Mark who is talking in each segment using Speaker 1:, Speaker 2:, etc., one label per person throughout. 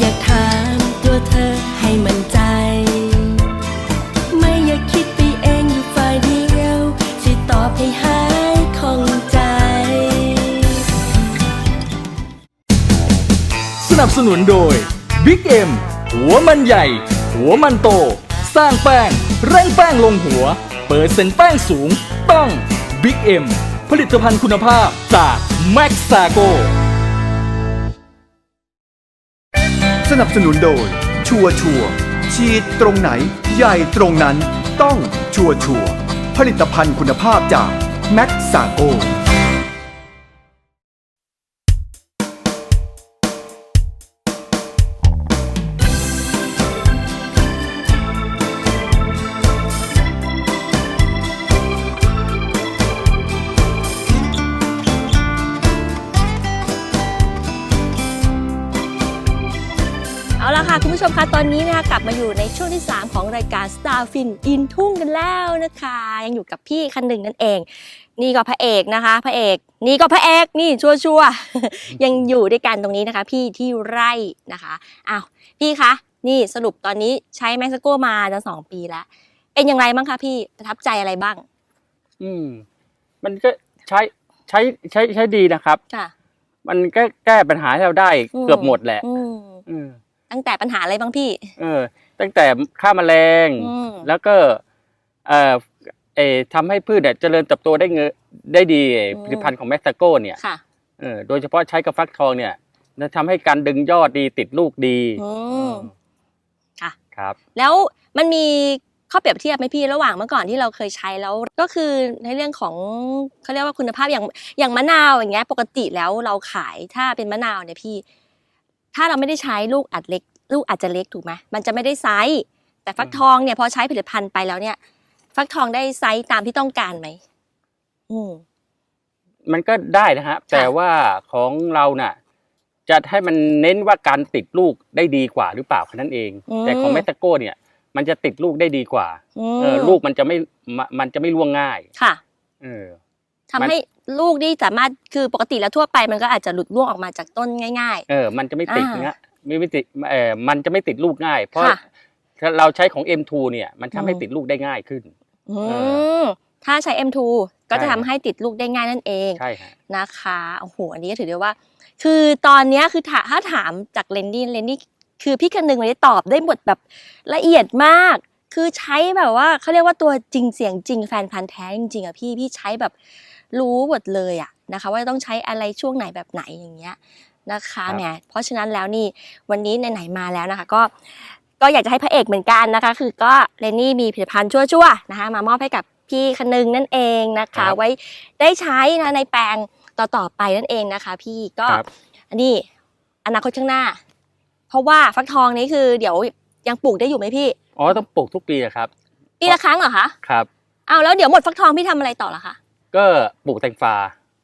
Speaker 1: อยากถามตัวเธอให้มั่นใจ ไม่อยากคิดไปเองอยู่ฝ่ายเดียวที่ตอบให้หายข้องใจ
Speaker 2: สนับสนุนโดย Big M หัวมันใหญ่ หัวมันโต สร้างแป้งเร่งแป้งลงหัว เปิดเซ็นแป้งสูง ต้อง Big M ผลิตภัณฑ์คุณภาพจาก Max s a g o
Speaker 3: นับสนุนโดย ชัวชัวฉีดตรงไหน ใหญ่ตรงนั้น ต้องชัวชัวผลิตภัณฑ์คุณภาพจากแม็กซาโก
Speaker 4: มคะตอนนี้นะคะกลับมาอยู่ในช่วงที่ 3 ของรายการ Star Fin อินทุ่งกันแล้วนะคะ ยังอยู่กับพี่คันหนึ่งนั่นเอง นี่ก็พระเอกนะคะ พระเอก นี่ก็พระเอกนี่ชัวชัวร์ๆยังอยู่ด้วยกันตรงนี้นะคะ พี่ที่ไร่นะคะอ้าวพี่คะนี่สรุปตอนนี้ใช้แม็กซิโกมาจะสองปีแล้วเป็นอย่างไรบ้างคะพี่ประทับใจอะไรบ้าง
Speaker 5: อืม มันก็ใช้ใช้ใช้ใช้ดีนะครับ
Speaker 4: ค่ะ
Speaker 5: มันก็แก้ปัญหาให้เราได้
Speaker 4: อืม
Speaker 5: เกือบหมดแหละ
Speaker 4: อืม
Speaker 5: อืม
Speaker 4: ตั้งแต่ปัญหาอะไรบ้างพี่
Speaker 5: เออ ตั้งแต่ค่าแมลง
Speaker 4: อืม
Speaker 5: แล้วก็เอ่อเออทำให้พืชเนี่ยเจริญเติบโตได้เงนได้ดีไอ้ผลิตภัณฑ์ของแมสตาโกเนี่ย
Speaker 4: ค่ะ
Speaker 5: เออโดยเฉพาะใช้กับฟักทองเนี่ยจะทำให้การดึงยอดดีติดลูกดี
Speaker 4: อืม ค่ะ
Speaker 5: ครับ
Speaker 4: แล้วมันมีข้อเปรียบเทียบไหมพี่ระหว่างเมื่อก่อนที่เราเคยใช้แล้ว ก็คือในเรื่องของเขาเรียกว่าคุณภาพอย่างอย่างมะนาวอย่างเงี้ยปกติแล้วเราขายถ้าเป็นมะนาวเนี่ยพี่ ถ้าเราไม่ได้ใช้ลูกอัดเล็ก ลูกอาจจะเล็กถูกไหมมันจะไม่ได้ไซส์แต่ฟักทองเนี่ยพอใช้ผลิตภัณฑ์ไปแล้วเนี่ย ฟักทองได้ไซส์ตามที่ต้องการไหมอืม
Speaker 5: มันก็ได้นะฮะ แต่ว่าของเราน่ะ จะให้มันเน้นว่าการติดลูกได้ดีกว่าหรือเปล่าแค่นั้นเอง
Speaker 4: อืม
Speaker 5: แต่ของแมสตาโกเนี่ย มันจะติดลูกได้ดีกว่า
Speaker 4: อืม
Speaker 5: เออลูกมันจะไม่มะมันจะไม่ร่วงง่าย
Speaker 4: ค่ะ
Speaker 5: เออ
Speaker 4: ทำให้ ลูกนี่สามารถคือปกติแล้วทั่วไปมันก็อาจจะหลุดร่วงออกมาจากต้นง่าย
Speaker 5: เออ มันจะไม่ติด
Speaker 4: อ่า
Speaker 5: เงี้ยไม่ไม่ติดเออมันจะไม่ติดลูกง่าย เพราะ
Speaker 4: ค่ะ
Speaker 5: ถ้าเราใช้ของ M2 เนี่ยมันทำให้
Speaker 4: อืม
Speaker 5: ติดลูกได้ง่ายขึ้น
Speaker 4: ๆอื
Speaker 5: เอ
Speaker 4: มถ้าใช้ M2 ก็จะ
Speaker 5: ใช่
Speaker 4: ทำให้ติดลูกได้ง่ายนั่นเอง
Speaker 5: ใช่ฮะ
Speaker 4: นะคะโอ้โหอันนี้ก็ถือได้ว่า คือตอนเนี้ยคือถาถ้าถามจากเลนดี้เลนดี้คือพี่คนนึงวันนี้ตอบได้หมดแบบละเอียดมาก คือใช้แบบว่าเขาเรียกว่าตัวจริงเสียงจริงแฟนพันธ์แท้จริงๆอะพี่พี่ใช้แบบ รู้หมดเลยอะนะคะว่าต้องใช้อะไรช่วงไหนแบบไหนอย่างเงี้ยนะคะแหมเพราะฉะนั้นแล้วนี่วันนี้ไหนๆมาแล้วนะคะ ก็ก็อยากจะให้พระเอกเหมือนกันนะคะ คือก็เลนนี่มีผลิตภัณฑ์ชั่วๆนะคะ มามอบให้กับพี่คนนึงนั่นเองนะ
Speaker 5: ครั
Speaker 4: คะ
Speaker 5: บ
Speaker 4: ไว้ได้ใช้นะในแปลงต่อๆไปนั่นเองนะคะ พี่ก็
Speaker 5: ครับ
Speaker 4: อันนี้อนาคตข้างหน้า เพราะว่าฟักทองนี้คือเดี๋ยวยังปลูกได้อยู่ไหมพี่
Speaker 5: อ๋อต้องปลูกทุกปีอะครับ
Speaker 4: ปีละครั้งเหรอคะ
Speaker 5: ครับ
Speaker 4: อ้าวแล้วเดี๋ยวหมดฟักทองพี่ทำอะไรต่อล่ะคะ
Speaker 5: ก็ปลูกแตงฟ้า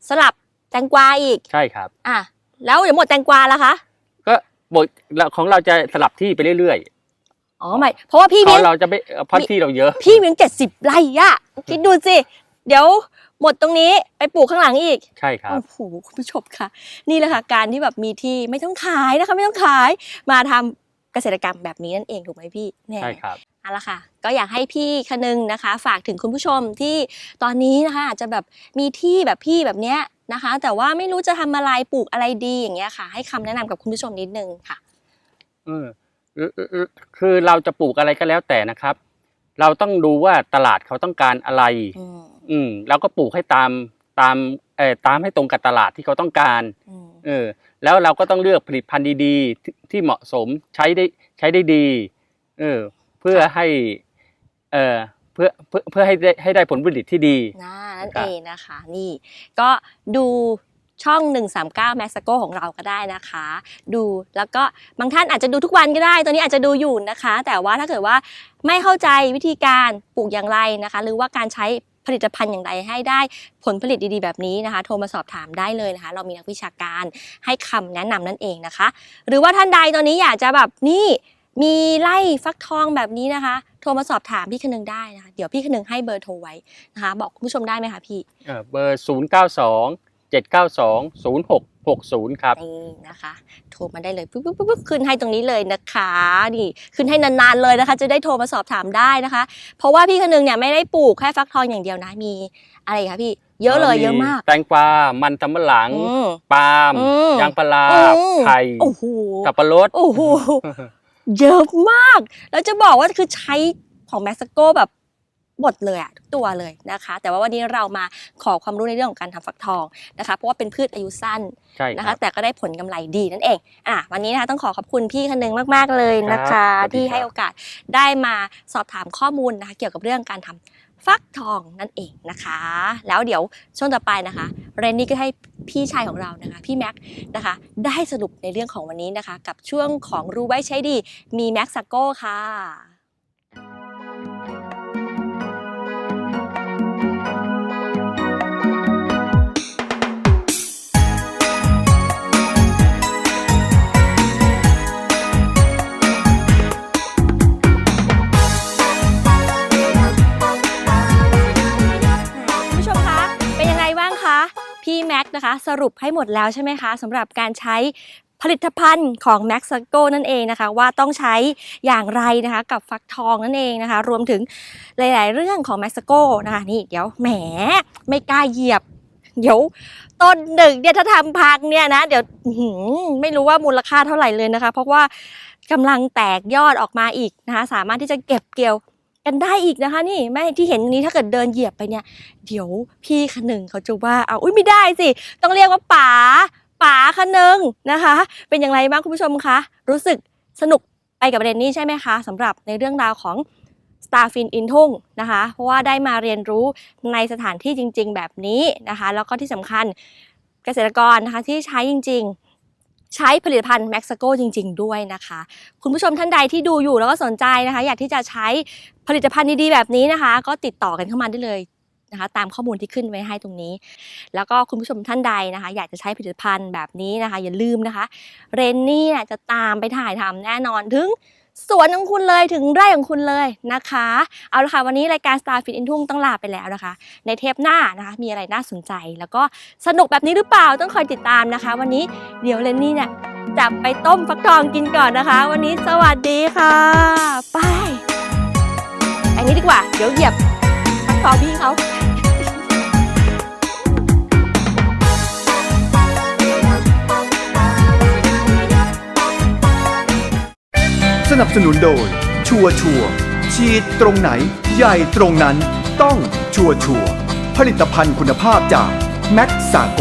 Speaker 4: สลับแตงกวาอีก
Speaker 5: ใช่ครับ
Speaker 4: อะแล้วเดี๋ยวหมดแตงกวาล่ะคะ
Speaker 5: ก็ปลูกแล้วของเราจะสลับที่ไปเรื่อย
Speaker 4: อ๋อไม่เพราะว่าพี่
Speaker 5: ๆเพ
Speaker 4: เลี้ย
Speaker 5: ราะ
Speaker 4: ง
Speaker 5: เราจะไม่เอ่อเพราะที่เราเยอะ
Speaker 4: พี่เลี้ยงเจ็ดสิบไร่อะคิดดูสิ เดี๋ยวหมดตรงนี้ไปปลูกข้างหลังอีก
Speaker 5: ใช่ครับ
Speaker 4: โอ้โหคุณผู้ชมค่ะ นี่แหละค่ะการที่แบบมีที่ไม่ต้องขายนะคะ ไม่ต้องขายมาทำเกษตรกรรมแบบนี้นั่นเองถูกไหมพี่แน่
Speaker 5: ใช่ครับ
Speaker 4: เอาละค่ะ ก็อยากให้พี่คนึงนะคะ ฝากถึงคุณผู้ชมที่ตอนนี้นะคะ อาจจะแบบมีที่แบบพี่แบบเนี้ยนะคะ แต่ว่าไม่รู้จะทำอะไรปลูกอะไรดีอย่างเงี้ยค่ะ ให้คำแนะนำกับคุณผู้ชมนิดนึงค่ะ
Speaker 5: เออเอ่อเอ่อเอ่อคือเราจะปลูกอะไรก็แล้วแต่นะครับ เราต้องดูว่าตลาดเขาต้องการอะไร
Speaker 4: อืม
Speaker 5: อืมเราก็ปลูกให้ตามตามเอ่อตามให้ตรงกับตลาดที่เขาต้องการ
Speaker 4: อืม
Speaker 5: เออ แล้วเราก็ต้องเลือกผลิตภัณฑ์ดีๆที่ที่เหมาะสมใช้ได้ใช้ได้ดี เออ เพื่อให้เออเพื่อเพื่อเพื่อให้ได้ให้ได้ผลผลิตที่ดี
Speaker 4: น่านั่น
Speaker 5: ครับ
Speaker 4: เองนะคะ นี่ก็ดูช่อง 139 m a x a g o ของเราก็ได้นะคะ ดูแล้วก็บางท่านอาจจะดูทุกวันก็ได้ ตอนนี้อาจจะดูอยู่นะคะ แต่ว่าถ้าเกิดว่าไม่เข้าใจวิธีการปลูกอย่างไรนะคะ หรือว่าการใช้ผลิตภัณฑ์อย่างไรให้ได้ผลผลิตดีๆแบบนี้นะคะ โทรมาสอบถามได้เลยนะคะ เรามีนักวิชาการให้คำแนะนำนั่นเองนะคะ หรือว่าท่านใดตอนนี้อยากจะแบบนี่ มีไล่ฟักทองแบบนี้นะคะ โทรมาสอบถามพี่คนึงได้นะคะ เดี๋ยวพี่คนึงให้เบอร์โทรไว้นะคะ บอกคุณผู้ชมได้ไหมคะพี่
Speaker 5: เออเบอร์ศูนย์เก้าสอง07920660 ครับ
Speaker 4: นี่นะคะ โทรมาได้เลยปุ๊บปุ๊บปุ๊บปุ๊บขึ้นให้ตรงนี้เลยนะคะนี่ขึ้นให้นานๆเลยนะคะ จะได้โทรมาสอบถามได้นะคะ เพราะว่าพี่คนนึงเนี่ยไม่ได้ปลูกแค่ฟักทองอย่างเดียวนะมีอะไรอีกคะพี่ เยอะเลยเยอะมาก
Speaker 5: แตงกวา มันสำปะหลัง
Speaker 4: อืม
Speaker 5: ปาล์ม
Speaker 4: อืม
Speaker 5: ยางพารา
Speaker 4: อืม
Speaker 5: ไผ่
Speaker 4: โอ้โห
Speaker 5: สับปะรด
Speaker 4: โอ้โห เยอะมาก แล้วจะบอกว่าคือใช้ของแม็กซิโกแบบหมดเลยอะทุกตัวเลยนะคะ แต่ว่าวันนี้เรามาขอความรู้ในเรื่องของการทำฟักทองนะคะ เพราะว่าเป็นพืชอายุสั้น
Speaker 5: ใช่
Speaker 4: นะ
Speaker 5: ครั
Speaker 4: คะ
Speaker 5: บ
Speaker 4: แต่ก็ได้ผลกำไรดีนั่นเองอะวันนี้นะคะต้องขอขอบคุณพี่คนนึงมาก ๆ เลยนะ
Speaker 5: ครั
Speaker 4: คะ
Speaker 5: บสวัสดี
Speaker 4: ที่ให้
Speaker 5: ครับ
Speaker 4: โอกาสได้มาสอบถามข้อมูลนะคะเกี่ยวกับเรื่องการทำ ฟักทองนั่นเองนะคะ แล้วเดี๋ยวช่วงต่อไปนะคะเรนนี่ก็ให้พี่ชายของเรานะคะ พี่แม็กซ์นะคะ ได้สรุปในเรื่องของวันนี้นะคะ กับช่วงของรู้ไว้ใช้ดี มีแม็กซ์ซาโก้ค่ะ กนะคะ สรุปให้หมดแล้วใช่ไหมคะสำหรับการใช้ผลิตภัณฑ์ของ m a x s a g o นั่นเองนะคะ ว่าต้องใช้อย่างไรนะคะ กับฟักทองนั่นเองนะคะ รวมถึงหลาย ๆ เรื่องของ m a x s a g o นะคะนี่เดี๋ยวแหมไม่กล้าเหยียบ เดี๋ยวต้นหนึ่งเนี่ยถ้าทำพังเนี่ยนะ เดี๋ยวไม่รู้ว่ามูลค่าเท่าไหร่เลยนะคะ เพราะว่ากำลังแตกยอดออกมาอีกนะคะ สามารถที่จะเก็บเกี่ยว กันได้อีกนะคะ นี่ไม่ที่เห็นนี้ถ้าเกิดเดินเหยียบไปเนี่ย เดี๋ยวพี่คนหนึ่งเขาจะว่าเอาอุ้ยไม่ได้สิต้องเรียกว่าป๋าป๋าคนหนึ่งนะคะ เป็นอย่างไรบ้างคุณผู้ชมคะรู้สึกสนุกไปกับประเด็นนี้ใช่ไหมคะสำหรับในเรื่องราวของ Starfin อินทุ่งนะคะ เพราะว่าได้มาเรียนรู้ในสถานที่จริง ๆ แบบนี้นะคะ แล้วก็ที่สำคัญเกษตรกรนะคะที่ใช้จริง ๆ ใช้ผลิตภัณฑ์แม็กซโกจริง ๆ ด้วยนะคะ คุณผู้ชมท่านใดที่ดูอยู่แล้วก็สนใจนะคะ อยากที่จะใช้ผลิตภัณฑ์ดีๆแบบนี้นะคะ ก็ติดต่อกันเข้ามาได้เลยนะคะตามข้อมูลที่ขึ้นไว้ให้ตรงนี้ แล้วก็คุณผู้ชมท่านใดนะคะ อยากจะใช้ผลิตภัณฑ์แบบนี้นะคะ อย่าลืมนะคะ เรนนี่จะตามไปถ่ายทำแน่นอนถึง สวนของคุณเลยถึงไร่ของคุณเลยนะคะ เอาละค่ะวันนี้รายการ Star Fit in ทุ่งต้องลาไปแล้วนะคะ ในเทปหน้านะคะ มีอะไรน่าสนใจ แล้วก็สนุกแบบนี้หรือเปล่าต้องคอยติดตามนะคะ วันนี้เดี๋ยวเรนนี่เนี่ยจะไปต้มฟักทองกินก่อนนะคะ วันนี้สวัสดีค่ะไปอันนี้ดีกว่าเดี๋ยวเหยียบฟักทองพี่เขา
Speaker 3: นับสนุนโดย ชัวชัวฉีดตรงไหน ใหญ่ตรงนั้น ต้องชัวชัวผลิตภัณฑ์คุณภาพจากแม็กซาโก